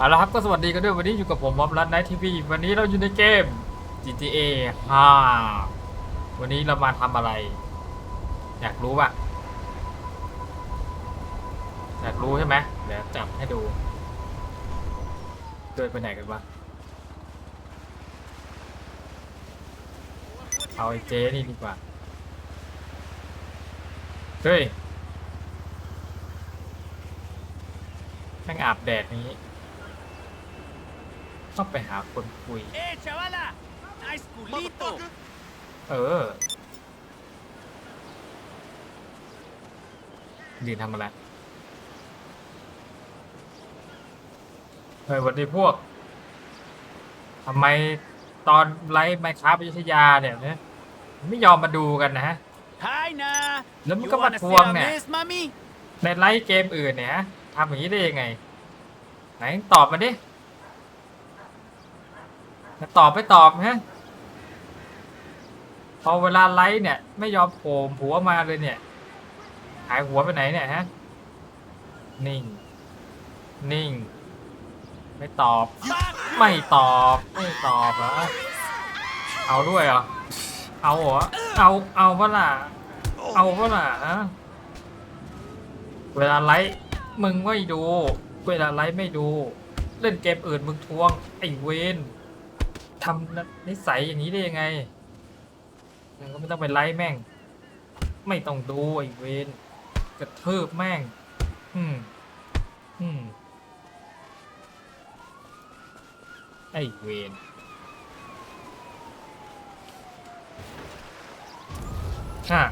เอาละครับก็สวัสดีกันด้วยวันนี้อยู่กับผมมอมรัตไนทีวีวันนี้เราอยู่ในเกม GTA 5 วันนี้เรามาทำอะไร อยากรู้ป่ะ อยากรู้ใช่ไหมเดี๋ยวจับให้ดู เดินไปไหนกันวะเอาไอ้เจนี่ดีกว่า เฮ้ยแม่งอาบแดดนี้ ต้องไปหาคนคุย ¡Eh, chavala! ¡Nice culito! เออยืนทำอะไรเฮ้ยวันนี้พวกทำไมตอนไลฟ์ไมครับอยุธยาเนี่ยเนี่ยไม่ยอมมาดูกันนะฮะ ¡Hi, Na! Let me You come wanna at see Huang our nè. miss, mommy? ในไลฟ์เกมอื่นเนี่ยฮะทำอย่างนี้ได้ยังไง ไหนตอบมาดิ จะตอบไม่ตอบฮะพอเวลาไลฟ์เนี่ย ไม่ยอมโผล่หัวมาเลยเนี่ย หายหัวไปไหนเนี่ยฮะ นิ่ง นิ่ง ไม่ตอบ ไม่ตอบ ไม่ตอบเหรอ เอาด้วยเหรอ เอาเหรอ เอา เอาเปะล่ะเอาเปะล่ะฮะ เวลาไลฟ์มึงไม่ดู เวลาไลฟ์ไม่ดู เล่นเกมอื่นมึงทวง ไอ้เวน ทำนิสัยอย่างนี้ได้ยังไงมึงก็ไม่ต้องไปไล่แม่ง ไม่ต้องดูไอ้เวนกระเทิบแม่ง อืม อืม ไอ้เวนอะ